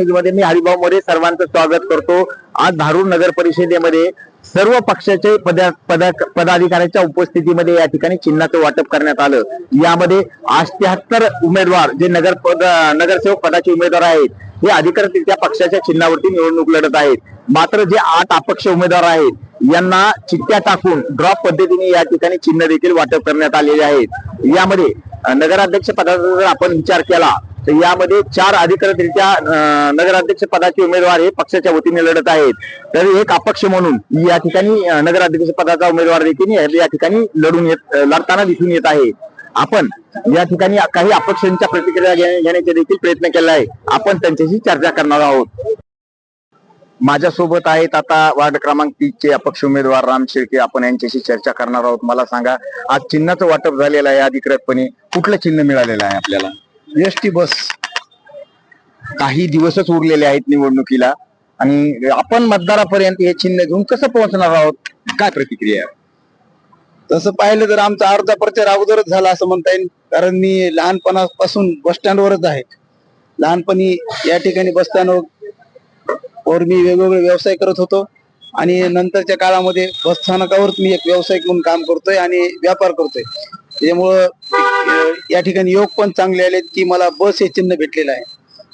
न्यूजमध्ये मी हरिभाऊ मोरे सर्वांचं स्वागत करतो. आज धारूर नगर परिषदेमध्ये सर्व पक्षाचे पदा पदा पदाधिकाऱ्यांच्या उपस्थितीमध्ये या ठिकाणी चिन्हाचं वाटप करण्यात आलं. यामध्ये अठ्याहत्तर उमेदवार जे नगर पद नगरसेवक पदाचे उमेदवार आहेत हे अधिकृतरित्या पक्षाच्या चिन्हावरती निवडणूक लढत आहेत. मात्र जे आठ अपक्ष उमेदवार आहेत यांना चिठ्ठ्या टाकून ड्रॉप पद्धतीने या ठिकाणी चिन्ह देखील वाटप करण्यात आलेले आहेत. यामध्ये नगराध्यक्ष पदाचा जर आपण विचार केला तर यामध्ये चार अधिकृतरित्या नगराध्यक्ष पदाचे उमेदवार हे पक्षाच्या वतीने लढत आहेत. तर एक अपक्ष म्हणून या ठिकाणी नगराध्यक्ष पदाचा उमेदवार देखील या ठिकाणी लढून येत लढताना दिसून येत आहे. आपण या ठिकाणी काही अपक्षांच्या प्रतिक्रिया घे- घेण्याचा देखील प्रयत्न केला आहे. आपण त्यांच्याशी चर्चा करणार आहोत. माझ्यासोबत आहेत आता वार्ड क्रमांक तीस चे अपक्ष उमेदवार राम शेळके आपण यांच्याशी चर्चा करणार आहोत. मला सांगा आज चिन्हाचं वाटप झालेलं आहे अधिकृतपणे. कुठलं चिन्ह मिळालेलं आहे आपल्याला? एस टी बस काही दिवसच उरलेले आहेत निवडणुकीला. आणि आपण मतदारापर्यंत हे चिन्ह घेऊन कसं पोहोचणार आहोत? काय प्रतिक्रिया तसं पाहिलं तर आमचा अर्धा प्रचार अगोदरच झाला असं म्हणता येईल कारण मी लहानपणापासून बस स्टँडवरच आहे. लहानपणी या ठिकाणी बस स्टँडवर मी वेगवेगळे व्यवसाय करत होतो. आणि नंतरच्या काळामध्ये बस स्थानकावर मी एक व्यावसायिक म्हणून काम करतोय आणि व्यापार करतोय. त्यामुळं या ठिकाणी योग पण चांगले आलेत की मला बस हे चिन्ह भेटलेलं आहे.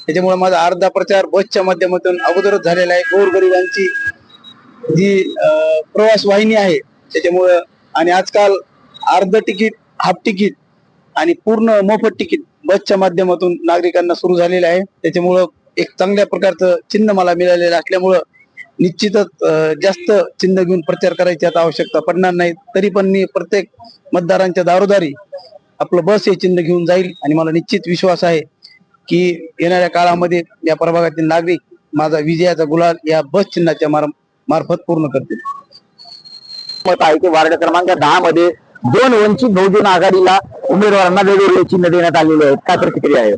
त्याच्यामुळे माझा अर्धा प्रचार बसच्या माध्यमातून अगोदरच झालेला आहे. गोरगरिबांची जी प्रवास वाहिनी आहे त्याच्यामुळं आणि आजकाल अर्ध तिकीट हाफ तिकीट आणि पूर्ण मोफत तिकीट बसच्या माध्यमातून नागरिकांना सुरू झालेलं आहे. त्याच्यामुळं एक चांगल्या प्रकारचं चिन्ह मला मिळालेलं असल्यामुळं निश्चितच जास्त चिन्ह घेऊन प्रचार करायची आता आवश्यकता पडणार नाही. तरी पण मी प्रत्येक मतदारांच्या दारोदारी आपलं बस हे चिन्ह घेऊन जाईल. आणि मला निश्चित विश्वास आहे की येणाऱ्या काळामध्ये या प्रभागातील नागरिक माझा विजयाचा गुलाल या बस चिन्हाच्या मार- मार्फत पूर्ण करतील. मत आहे की वार्ड क्रमांक दहा मध्ये दोन वंचित बहुजन आघाडीला उमेदवारांना वेगवेगळे चिन्ह देण्यात आलेले आहेत. काय प्रतिक्रिया आहे?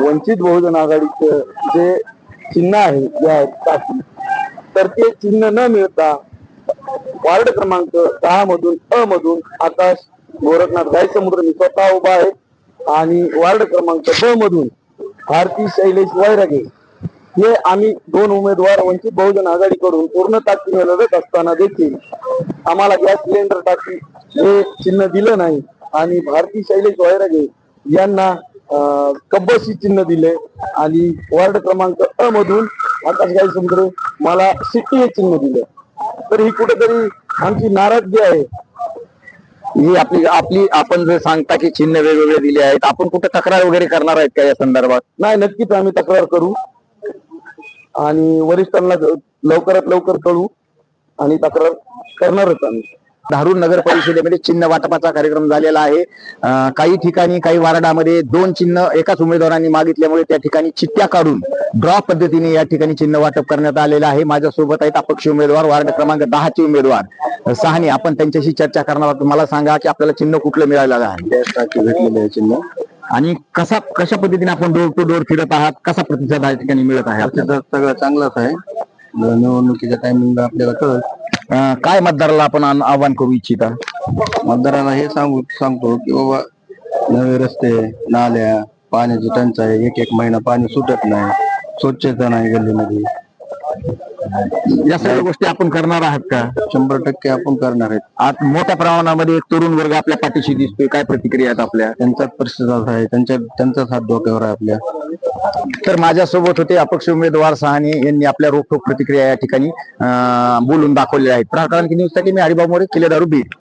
वंचित बहुजन आघाडीचं जे चिन्ह आहे जे आहे चाकी, तर ते चिन्ह न मिळता वार्ड क्रमांक दहा मधून अ मधून आकाश गोरखनाथ गायसमुद्र मी स्वतः उभा आहे. आणि वार्ड क्रमांक ब मधून भारती शैलेश वैरागे हे आम्ही दोन उमेदवार वंचित बहुजन आघाडीकडून पूर्ण ताकदीने लढत असताना देखील आम्हाला गॅस सिलेंडर टाकी हे चिन्ह दिलं नाही. आणि भारती शैलेश वैरागे यांना अं, कब्बशी चिन्ह दिले. आणि वार्ड क्रमांक अ मधून आकाश समुद्र मला सिटी हे चिन्ह दिलं. तर ही कुठेतरी आमची नाराजगी आहे. ही आपली आपली आपण जे सांगता की चिन्ह वेगवेगळे दिले आहेत आपण कुठे तक्रार वगैरे करणार आहेत का या संदर्भात? नाही नक्कीच आम्ही तक्रार करू. आणि वरिष्ठांना लवकरात लवकर कळू आणि तक्रार करणारच आम्ही. धारूर नगर परिषदेमध्ये चिन्ह वाटपाचा कार्यक्रम झालेला आहे. काही ठिकाणी काही वार्डामध्ये दोन चिन्ह एकाच उमेदवारांनी मागितल्यामुळे त्या ठिकाणी चिठ्ठ्या काढून ड्रॉ पद्धतीने या ठिकाणी चिन्ह वाटप करण्यात आलेलं आहे. माझ्यासोबत आहेत अपक्ष उमेदवार वार्ड क्रमांक दहाचे उमेदवार. सहाने आपण त्यांच्याशी चर्चा करणार आहोत. मला सांगा की आपल्याला चिन्ह कुठलं मिळालेलं आहे? भेटलेले आहे चिन्ह. आणि कसा कशा पद्धतीने आपण डोर टू डोर फिरत आहात? कसा प्रतिसाद या ठिकाणी मिळत आहे? सगळं चांगलाच आहे. निवडणुकीच्या टायमिंगला आपल्याला कळत काय मतदाराला आपण आवाहन करू इच्छिता? मतदाराला हे सांगू सांगतो की बाबा नवे रस्ते नाल्या पाण्याची टंचाई एक एक महिना पाणी सुटत नाही. स्वच्छता नाही गल्लीमध्ये. या सर्व गोष्टी आपण करणार आहात का? शंभर टक्के आपण करणार आहेत. आज मोठ्या प्रमाणामध्ये एक तरुण वर्ग आपल्या पाठीशी दिसतोय. काय प्रतिक्रिया आहेत आपल्या? त्यांचाच प्रतिसाद आहे. त्यांच्या त्यांचाच हात डोक्यावर आहे आपल्या. तर माझ्यासोबत होते अपक्ष उमेदवार सहाने यांनी आपल्या रोखोक प्रतिक्रिया या ठिकाणी अं, बोलून दाखवलेल्या आहेत. प्राकांत न्यूजसाठी मी हरिभाऊ मोरे किल्लेदारू बीड